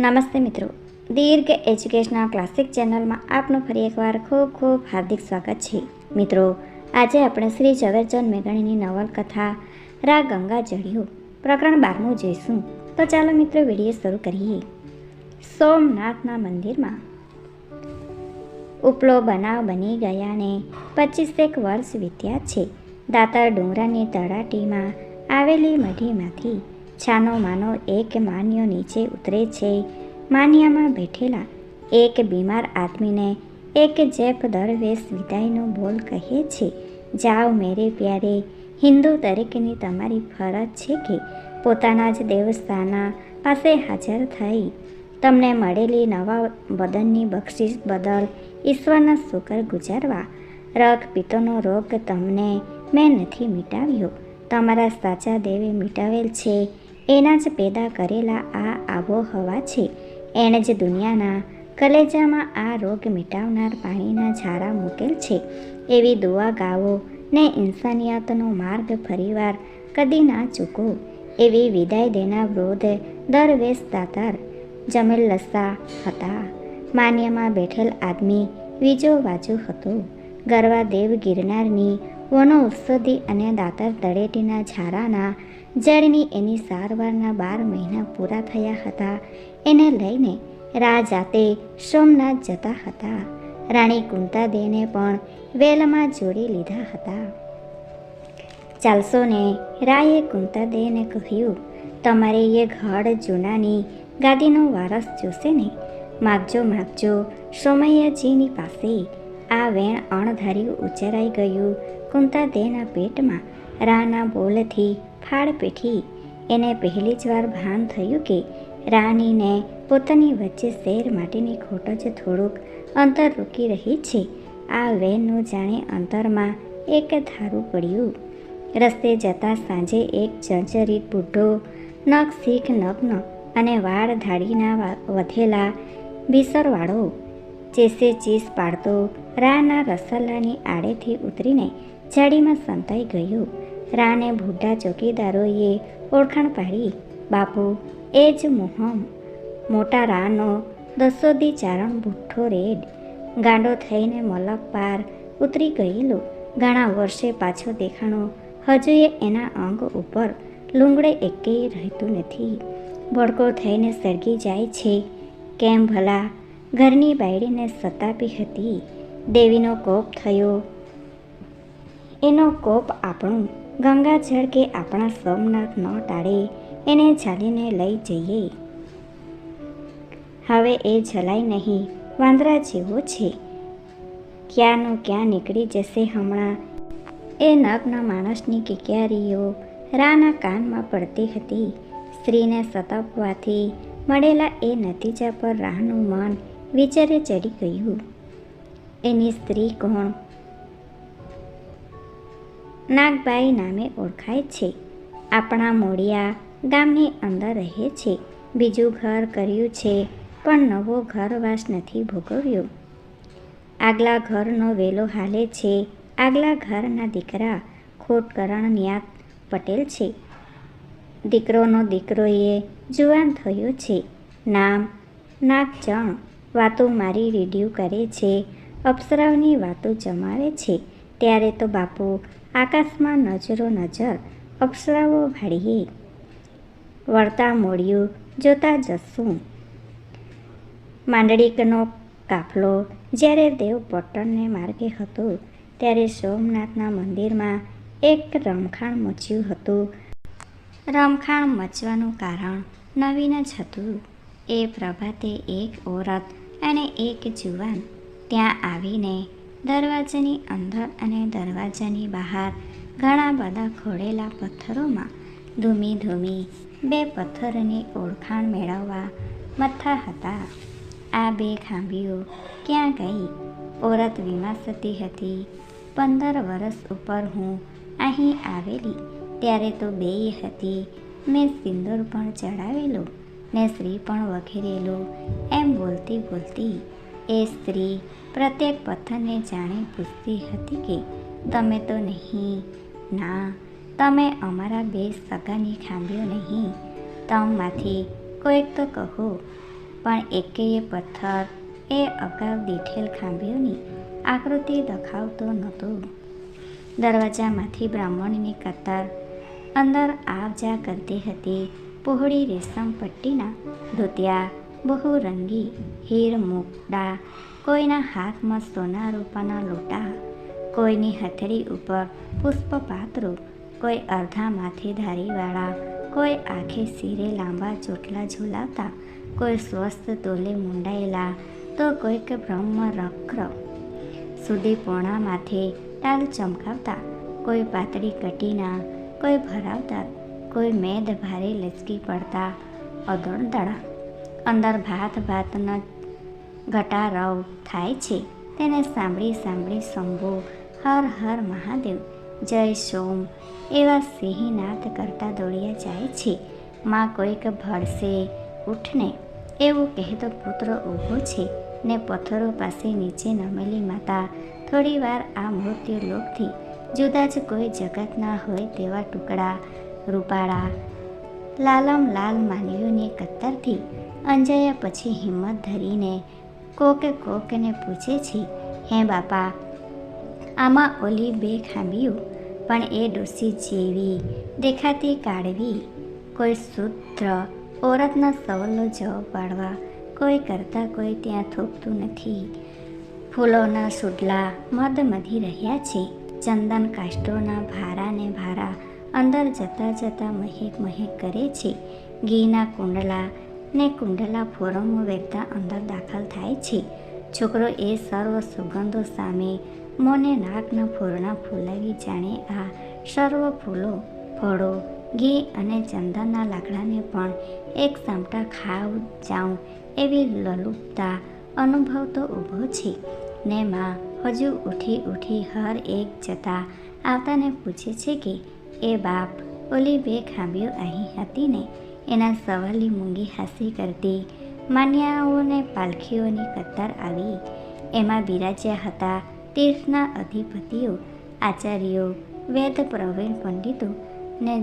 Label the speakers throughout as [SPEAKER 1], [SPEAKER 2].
[SPEAKER 1] નમસ્તે મિત્રો. દીર્ઘ educational classic ચેનલમાં આપનું ફરી એકવાર ખૂબ ખૂબ હાર્દિક સ્વાગત છે. મિત્રો, આજે આપણે શ્રી ઝવેરચંદ મેઘાણીની નવલકથા રા ગંગા જળિયો પ્રકરણ બારમું જોઈશું. તો ચાલો મિત્રો વીડિયો શરૂ કરીએ. સોમનાથના મંદિરમાં ઉપલો બનાવ બની ગયાને પચીસેક વર્ષ વીત્યા છે. દાતર ડુંગરાની તળાટીમાં આવેલી મઢીમાંથી છાનો માનો એક માન્યો નીચે ઉતરે છે. માન્યામાં બેઠેલા એક બીમાર આદમીને એક જેપ દરવેશ વિદાયનો બોલ કહે છે. જાઓ મેરે પ્યારે, હિન્દુ તરીકેની તમારી ફરજ છે કે પોતાના જ દેવસ્થાના પાસે હાજર થઈ. તમને મળેલી નવા બદનની બક્ષિસ બદલ ઈશ્વરના શુકર ગુજારવા. રગ પિત્તનો રોગ તમને મેં નથી મિટાવ્યો. તમારા સાચા દેવે મિટાવેલ છે. એના જ પેદા કરેલા આ આબોહવા છે. એણે જ દુનિયાના કલેજામાં આ રોગ મિટાવનાર પાણીના ઝારા મૂકેલ છે. એવી દુઆ ગાવો ને ઇન્સાનિયતનો માર્ગ ફરીવાર કદી ના ચૂકો. એવી વિદાય દેનાર વૃદ્ધ દરવેશ દાતાર જમેલ લસ્સા હતા. માન્યમાં બેઠેલ આદમી બીજો બાજુ હતો. ગરવા દેવ ગિરનારની વનો ઔષધિ અને દાતર તળેટીના ઝારાના જળની એની સારવારના બાર મહિના પૂરા થયા હતા. એને લઈને રા જાતે સોમનાથ જતા હતા. રાણી કુંતાદેને પણ વેલમાં જોડી લીધા હતા. ચાલશો ને? રાયે કુંતાદેને કહ્યું, તમારે એ ઘડ જૂનાની ગાદીનો વારસ જોશે ને? માગજો માગજો. સોમૈયાજીની પાસે આ વેણ અણધાર્યું ઉચ્ચરાઈ ગયું. કુંતાદેના પેટમાં રાના બોલથી ફાળ પેઠી. એને પહેલી જ વાર ભાન થયું કે રાનીને પોતાની વચ્ચે શેર માટેની ખોટ જ થોડુંક અંતર રોકી રહી છે. આ વેનનું જાણે અંતરમાં એક ધારું પડ્યું. રસ્તે જતા સાંજે એક જર્જરિત બુઢો નખ શીખ નગ્ન અને વાળ ધાડીના વધેલા બિસરવાળો ચેસે ચીસ પાડતો રાના રસલ્લાની આડેથી ઉતરીને જાડીમાં સંતાઈ ગયો. રાને ભૂટા ચોકીદારોએ ઓળખાણ પાડી. બાપુ, એ જ મોહમ. મોટા રાનો દસોદી ચારણ બુઠ્ઠો રેડ. ગાંડો થઈને મલક પાર ઉતરી ગયેલો. ઘણા વર્ષે પાછો દેખાણો. હજુએ એના અંગ ઉપર લુંગડે એકેય રહેતું નથી. ભડકો થઈને સળગી જાય છે. કેમ ભલા? ઘરની બાયડીને સતાપી હતી. દેવીનો કોપ થયો. એનો કોપ આપણું ગંગાજળ કે આપણા સોમનાથ ન ટાળે, એને જાળીને લઈ જઈએ. હવે એ જલાય નહીં, વાંદરા જેવો છે. ક્યાંનો ક્યાં નીકળી જશે હમણાં? એ નગ્ન માણસની કિકિયારીઓ રાના કાનમાં પડતી હતી. સ્ત્રીને સતાપવાથી મળેલા એ નતીજા પર રાહનું મન વિચારે ચડી ગયું. એની સ્ત્રી કોણ? નાગબાઈ નામે ઓળખાય છે. આપણા મોડિયા ગામની અંદર રહે છે. બીજું ઘર કર્યું છે, પણ નવો ઘરવાસ નથી ભોગવ્યો. આગલા ઘરનો વેલો હાલે છે. આગલા ઘરના દીકરા ખોટકરણ ન્યાત પટેલ છે. દીકરોનો દીકરો એ જુવાન થયો છે. નામ નાગચણ વાતો મારી રીડ્યું કરે છે. અપ્સરાઓની વાતો જમાવે છે. ત્યારે તો બાપુ આકાશમાં નજરો નજર અપ્સરાઓ ભાળીએ વળતા મોડિયું જોતા જશું માંડળીકનો કાફલો જ્યારે દેવ પટ્ટણને માર્ગે હતો, ત્યારે સોમનાથના મંદિરમાં એક રમખાણ મચ્યું હતું. રમખાણ મચવાનું કારણ નવીન જ હતું. એ પ્રભાતે એક ઓરત અને એક જુવાન ત્યાં આવીને દરવાજાની અંદર અને દરવાજાની બહાર ઘણા બધા ખોડેલા પથ્થરોમાં ધૂમી ધૂમી બે પથ્થરની ઓળખાણ મેળવવા મથા હતા. આ બે ખાંભીઓ ક્યાં ગઈ? ઓરત વિમાસતી હતી. પંદર વર્ષ ઉપર હું અહીં આવેલી, ત્યારે તો બેય હતી. મેં સિંદૂર પણ ચડાવેલો ને શ્રી પણ વખેરેલો એમ બોલતી બોલતી એ સ્ત્રી પ્રત્યેક પથ્થરને જાણે પૂછતી હતી કે, તમે તો નહીં. ના, તમે અમારા બે સગાની ખાંભીઓ નહીં. તમમાંથી કોઈક તો કહો. પણ એકેય પથ્થર એ અગાઉ દીઠેલ ખાંભીઓની આકૃતિ દખાવતો નહોતો. દરવાજામાંથી બ્રાહ્મણની કતાર અંદર આવ જા કરતી હતી. પહોળી રેશમ પટ્ટીના ધોતિયા બહુરંગી હીર મુકડા કોઈના હાથમાં સોના રૂપાના લોટા કોઈની હથેળી ઉપર પુષ્પપાત્રો કોઈ અર્ધા માથે ધારીવાળા કોઈ આંખે સિરે લાંબા ચોટલા ઝુલાવતા કોઈ સ્વસ્થ તોલે મુંડાયેલા તો કોઈક બ્રહ્મ રક્ર સુધી પોણા માથે ટાલ ચમકાવતા કોઈ પાતળી કટીના કોઈ ભરાવતા કોઈ મેદ ભારે લચકી પડતા અદળદળા અંદર ભાત ભાતનો ઘટારવ થાય છે. તેને સાંભળી સાંભળી શંભુ, હર હર મહાદેવ, જય સોમ, એવા સિંહનાથ કરતા દોડ્યા જાય છે. માં કોઈક ભળશે ઉઠને, એવું કહેતો પુત્ર ઊભો છે ને પથ્થરો પાસે નીચે નમેલી માતા થોડીવાર આ મૃત્યુ લોકથી, જુદા જ કોઈ જગતના હોય તેવા ટુકડા, રૂપાળા, લાલમ લાલ માનવીઓની કત્તરથી અંજાયા પછી હિંમત ધરીને કોકે કોકને પૂછે છે, હે બાપા, આમાં ઓલી બે ખાંભીઓ પણ એ ડોસી જેવી દેખાતી કાઢવી? કોઈ સૂત્ર ઓરતના સવાલો જવાબ પાડવા, કોઈ કરતાં કોઈ ત્યાં થોપતું નથી. ફૂલોના સુડલા મધમધી રહ્યા છે, ચંદન કાષ્ટોના ભારાને ભારા અંદર જતાં જતાં મહેક મહેક કરે છે. ઘીના કુંડલા ને કુંડલા ફોરમો વેરતા અંદર દાખલ થાય છે. છોકરો એ સર્વ સુગંધો સામે મોને નાકના ફોરણા ફૂલાવી જાણે આ સર્વ ફૂલો, ફળો, ઘી અને ચંદનના લાકડાને પણ એક ચમટા ખાવ જાઉં એવી લલુપતા અનુભવતો ઊભો છે. ને માં હજુ ઉઠી ઉઠી હર એક જતા આવતાને પૂછે છે કે, એ બાપ, ઓલી બે ખાંભીઓ અહીં હતી ને? એના સવાલી મૂંગી હાસી કરતી માન્યાઓને પાલખીઓની કતાર આવી. એમાં બિરાજ્યા હતા તીર્થના અધિપતિઓ, આચાર્યો, વેદ પ્રવીણ પંડિતો ને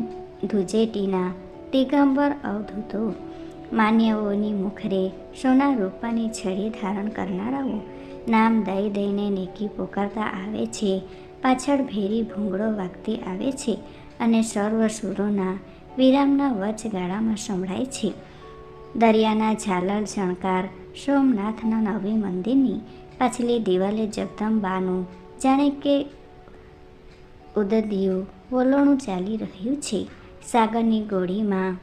[SPEAKER 1] ધુજેટીના દિગંબર અવધૂતો. માન્યાઓની મુખરે સોના રૂપાની છડી ધારણ કરનારાઓ નામ દઈ દઈને નેકી પોકારતા આવે છે, પાછળ ભેરી ભૂંગળો વાગતી આવે છે અને સર્વ સુરોના વિરામના વચગાળામાં સંભળાય છે. દરિયાના ઝાલર ઝણકાર સોમનાથના નવી મંદિરની પાછલી દિવાલે જગદંબાનું જાણે કે ઉદદિયું વલોણું ચાલી રહ્યું છે. સાગરની ગોળીમાં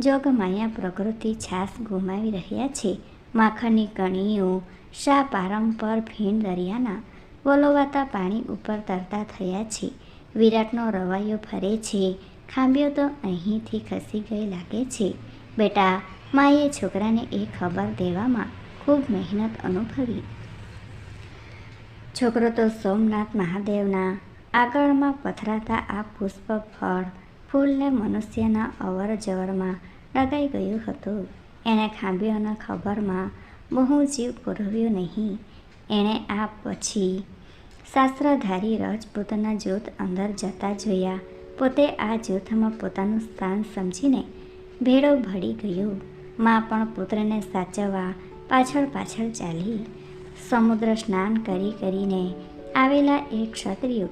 [SPEAKER 1] જોગમાયા પ્રકૃતિ છાસ ગુમાવી રહ્યા છે. માખણની કણીઓ શા પારંપર ફીણ દરિયાના વલોવાતા પાણી ઉપર તરતા થયા છે. વિરાટનો રવાયો ફરે છે. ખાંભીઓ તો અહીંથી ખસી ગઈ લાગે છે. બેટા, માએ છોકરાને એ ખબર દેવામાં ખૂબ મહેનત અનુભવી. છોકરો તો સોમનાથ મહાદેવના આગળમાં પથરાતા આ પુષ્પ ફળ ફૂલને મનુષ્યના અવર જવરમાં ડગાઈ ગયું હતું. એણે ખાંભીઓના ખબરમાં બહુ જીવ પુરવ્યો નહીં. એણે આ પછી શાસ્ત્રધારી રજપૂતના જૂથ અંદર જતા જોયા. પોતે આ જૂથમાં પોતાનું સ્થાન સમજીને ભેળો ભળી ગયો. માં પણ પુત્રને સાચવવા પાછળ પાછળ ચાલી. સમુદ્ર સ્નાન કરી કરીને આવેલા એક ક્ષત્રિયો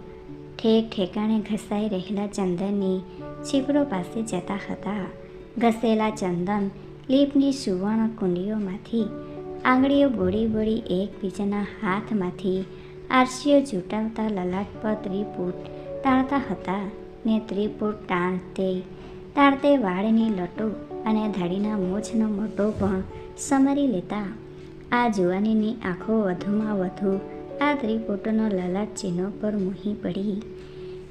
[SPEAKER 1] ઠેક ઠેકાણે ઘસાઈ રહેલા ચંદનની છીપરો પાસે જતા હતા. ઘસેલા ચંદન લીપની સુવર્ણ કુંડીઓમાંથી આંગળીઓ બોળી બોળી એકબીજાના હાથમાંથી આરસીઓ જૂટાવતા લલાટપત્રી પૂટ તાણતા હતા. ને ત્રિપુટ તાણતે. તાણતે વાળની લટો અને ધાડીના મોછનો મોટો પણ સમરી લેતા. આ જુવાનીની આંખો વધુમાં વધુ આ ત્રિપુટનો લલાટ ચિહ્નો પર મોહી પડી.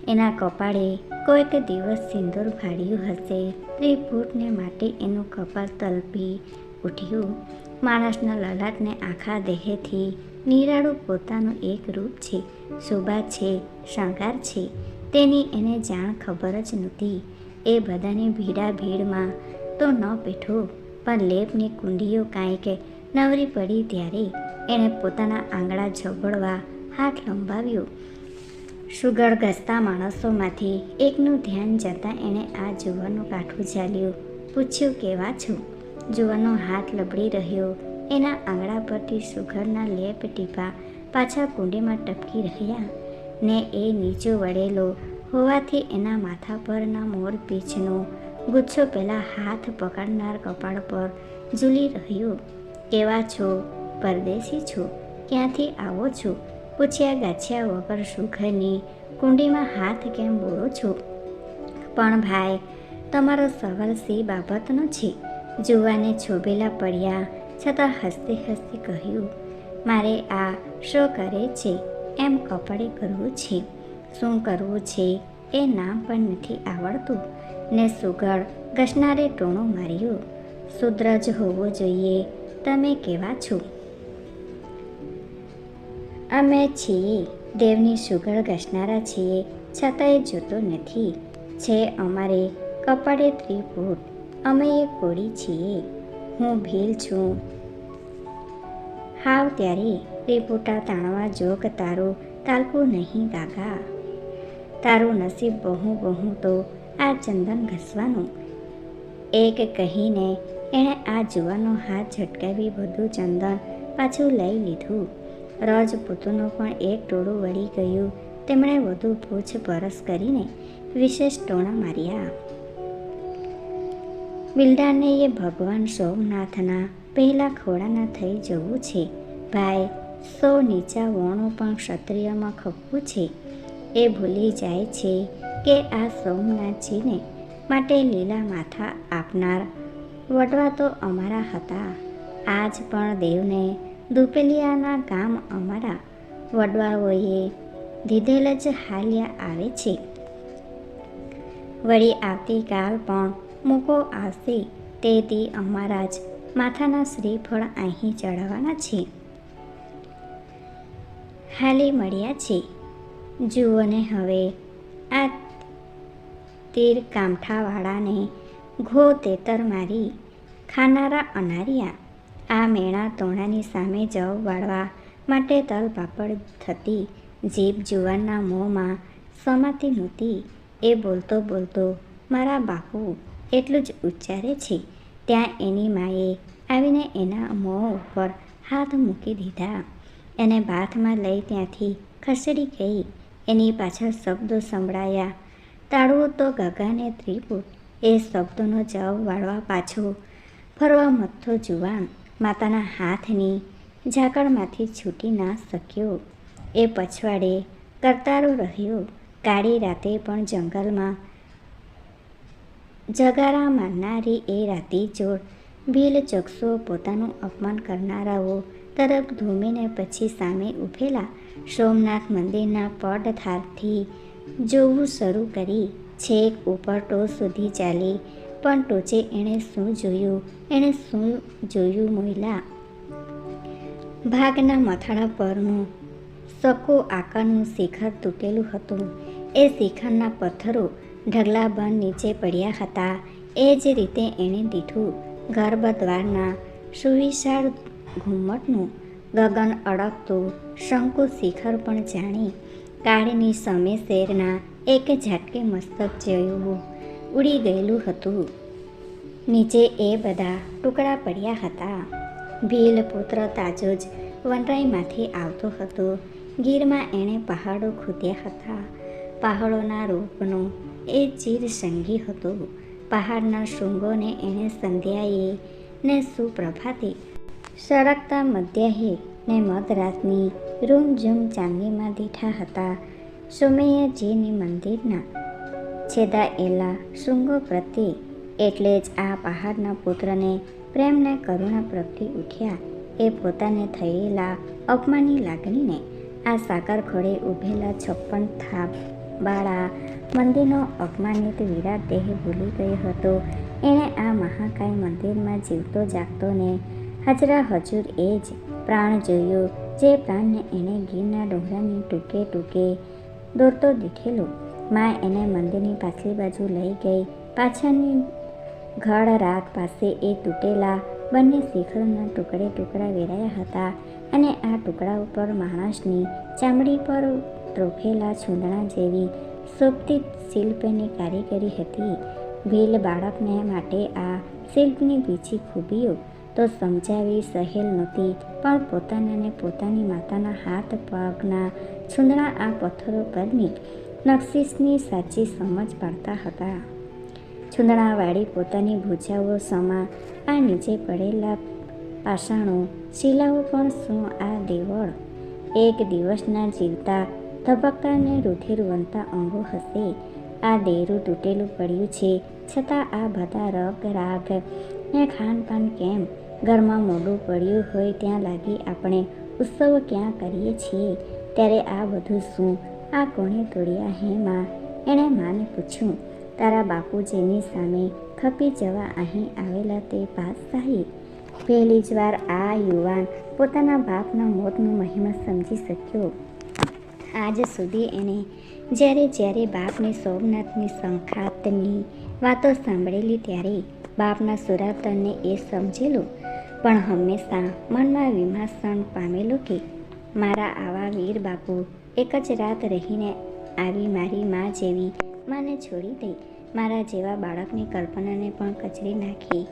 [SPEAKER 1] એના કપાળે કોઈક દિવસ સિંદૂર ફાડ્યું હશે. ત્રિપુટને માટે એનું કપાળ તલપી ઉઠ્યું. માણસના લલાટને આખા દેહેથી નિરાળું પોતાનું એક રૂપ છે. શોભા છે, શણગાર છે. તેની એને જાણ ખબર જ નહોતી. એ બધાની ભીડા ભીડમાં તો ન બેઠો, પણ લેપની કુંડીઓ કાંઈક નવરી પડી ત્યારે એણે પોતાના આંગળા ઝબડવા હાથ લંબાવ્યો. સુગળ ઘસતા માણસોમાંથી એકનું ધ્યાન જતાં એણે આ જુવાનનું કાઠું ઝાલ્યું. પૂછ્યું, કેવા છો? જુવાનો હાથ લબડી રહ્યો. એના આંગળા પરથી સુગરના લેપ ટીપા પાછા કુંડીમાં ટપકી રહ્યા. ને એ નીચો વળેલો હોવાથી એના માથા પરના મોર પીછનો ગુચ્છો પેલા હાથ પકડનાર કપાળ પર ઝૂલી રહ્યો. કેવા છો? પરદેશી છો? ક્યાંથી આવો છો? પૂછ્યા ગાછ્યા વગર સુખની કુંડીમાં હાથ કેમ બોળો છો? પણ ભાઈ, તમારો સવાલ સી બાબતનો છે જુવાને છોભેલા પડ્યા, છતાં હસતે હસતે કહ્યું, મારે આ શો કરે છે? એમ કપડે કરવું છે. શું કરવું છે એ નામ પણ નથી આવડતું. ને સુગળ ઘસનારે ટોણું માર્યું. શુદ્ર જ હોવો જોઈએ. તમે કેવા છો? અમે છીએ દેવની સુગળ ઘસનારા છીએ. છતાંય જોતો નથી. છે અમારે કપડે ત્રિપુટ. અમે એ કોળી છીએ. હું ભીલ છું. હાવ ત્યારે ત્રિપુટા તાણવા જોગ તારું તાલકું નહીં ગાગા તારું નસીબ બહુ બહુ તો આ ચંદન ઘસવાનું. એક કહીને એણે આ જુવાનો હાથ ઝટકાવી બધું ચંદન પાછું લઈ લીધું. રજપૂતોનું પણ એક ટોળું વળી ગયું. તેમણે વધુ પૂછપરછ કરીને વિશેષ ટોણા માર્યા. બિલ્ડારને એ ભગવાન સોમનાથના પહેલાં ખોડાના થઈ જવું છે. ભાઈ સો નીચા વણો પણ ક્ષત્રિયમાં ખપવું છે. એ ભૂલી જાય છે કે આ સોમનાથજીને માટે લીલા માથા આપનાર વડવા તો અમારા હતા. આજ પણ દેવને દુપેલિયાના ગામ અમારા વડવાઓએ દીધેલ જ હાલ્યા આવે છે. વળી આવતીકાલ પણ મૂકો આવશે તેથી અમારા જ માથાના શ્રીફળ અહીં ચઢાવવાના છે. હાલી મળ્યા છે. જુઓને હવે, આ તીર કામઠાવાળાને ઘો તેતર મારી ખાનારા અનારિયા. આ મેણા તોણાની સામે જવ વાળવા માટે તલ પાપડ થતી જીભ જુવાનના મોંમાં સમાતી નહોતી એ બોલતો બોલતો, મારા બાપુ, એટલું જ ઉચ્ચારે છે. ત્યાં એની માએ આવીને એના મોં ઉપર હાથ મૂકી દીધા. એને બાથમાં લઈ ત્યાંથી ખસેડી ગઈ. એની પાછળ શબ્દો સંભળાયા. તાળવું તો ગગાને ત્રિપુટ એ શબ્દોનો જવાબ વાળવા પાછો ફરવા મથ્થો જુવાન. માતાના હાથની ઝાકળમાંથી છૂટી ના શક્યો. એ પછવાડે કરતારો રહ્યો. કાળી રાતે પણ જંગલમાં જગારા મારનારી એ રાતી જોડ ભીલ ચક્ષુઓ પોતાનું અપમાન કરનારાઓ તરફ ધૂમીને પછી સામે ઊભેલા સોમનાથ મંદિરના પડથારથી જોવું શરૂ કરી. છેક ઉપર ટોચ સુધી ચાલી, પણ ટોચે એણે શું જોયું? એણે શું જોયું મોયલા? ભાગના મથાળા પરનું સકો આકારનું શિખર તૂટેલું હતું. એ શિખરના પથ્થરો ઢગલાબંધ નીચે પડ્યા હતા. એ જ રીતે એણે દીઠું ગર્ભદ્વારના સુવિશાળ ઘુમ્મટનું ગગન અડકતું શંકુ શિખર પણ જાણી કાળની સામે શેરના એક ઝાટકે મસ્તક જેવું ઉડી ગયેલું હતું. નીચે એ બધા ટુકડા પડ્યા હતા. ભીલ પુત્ર તાજો જ વનરાઈમાંથી આવતો હતો. ગીરમાં એણે પહાડો ખોદ્યા હતા. પહાડોના રૂપનો એ ચીર સંગી હતો. પહાડના શૃંગોને એણે સંધ્યાએ ને સુપ્રભાતે સળગતા મધ્યાહે ને મધરાતની રૂમઝૂમ ચાંદીમાં દીઠા હતા. સુમેયજીની મંદિરના છેદાયેલા શૃંગો પ્રત્યે એટલે જ આ પહાડના પુત્રને પ્રેમને કરુણા પ્રગટી ઉઠ્યા. એ પોતાને થયેલા અપમાની લાગણીને આ સાકર ખોળે ઊભેલા છપ્પન થાપ બાળા મંદિરનો અપમાનિત વિરાટ દેહ ભૂલી ગયો હતો. એણે આ મહાકાય મંદિરમાં જીવતો જાગતો ને હાજરા હજુર એ જ પ્રાણ જોયો. જે પ્રાણને એણે ગીરના ડોંગરાની ટૂંકે ટૂંકે દોરતો દીઠેલો. માં એને મંદિરની પાછલી બાજુ લઈ ગઈ. પાછળની ઘડ રાત પાસે એ તૂટેલા બંને શિખરના ટુકડે ટુકડા વેરાયા હતા અને આ ટુકડા ઉપર માણસની ચામડી પર ત્રોફેલા છૂંદણા જેવી શોભતી શિલ્પની કારીગરી હતી. ભીલ બાળકને માટે આ શિલ્પની બીજી ખૂબીઓ તો સમજાવી સહેલ નહોતી, પણ પોતાનાને પોતાની માતાના હાથ પગના છૂંદણા આ પથ્થરો પરની નકશીસની સાચી સમજ પાડતા હતા. છૂંદણાવાળી પોતાની ભૂજાઓ સમા આ નીચે પડેલા પાષાણો, શિલાઓ પણ શું આ દેવળ? એક દિવસના જીવતા ધબકતાને રુધિરવંતા અંગો હશે. આ દેરું તૂટેલું પડ્યું છે, છતાં આ બધા રગ રાગ ને ખાનપાન કેમ? ઘરમાં મોડું પડ્યું હોય ત્યાં લાગી આપણે ઉત્સવ ક્યાં કરીએ છીએ? ત્યારે આ બધું શું? આ કોણે તોડ્યા હે માં? એણે માને પૂછ્યું. તારા બાપુજીની સામે ખપી જવા અહીં આવેલા તે પાતશાહી પહેલી જ વાર આ યુવાન પોતાના બાપના મોતનો મહિમા સમજી શક્યો. આજ સુધી એણે જ્યારે જ્યારે બાપની સોમનાથની સંખાતની વાતો સાંભળેલી ત્યારે બાપના સુરાતનને એ સમજેલું પણ હંમેશા મનમાં વિમાસણ પામેલું કે મારા આવા વીર બાપુ એક જ રાત રહીને આવી મારી મા જેવી માને છોડી દઈ. મારા જેવા બાળકની કલ્પનાને પણ કચરી નાખી.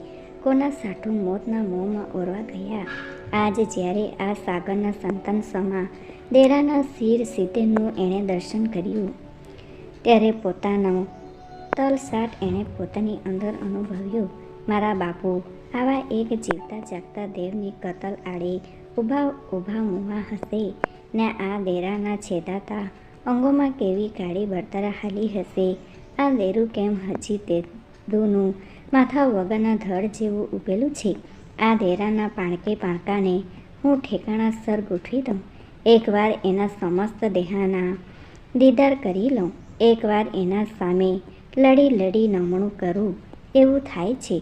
[SPEAKER 1] કોના સાઠું મોતના મોંમાં ઓરવા ગયા. આજ જ્યારે આ સાગરના સંતન સમા દેરાના શિર સિદ્ધનું એણે દર્શન કર્યું, ત્યારે પોતાનો તલસાટ એણે પોતાની અંદર અનુભવ્યો. મારા બાપુ આવા એક જીવતા જાગતા દેવની કતલ આડે ઊભા ઊભા મુવા હશે ને આ દેરાના છેદાતા અંગોમાં કેવી કાળી બળતરા હાલી હશે? આ દેરું કેમ હજી તે દૂનું માથા વગરના ધડ જેવું ઊભેલું છે? આ દેરાના પાણકે પાણકાને હું ઠેકાણા સર ગોઠવી દઉં? એકવાર એના સમસ્ત દેહાના દીદાર કરી લઉં. એકવાર એના સામે લડી લડી નમણું કરું. એવું થાય છે.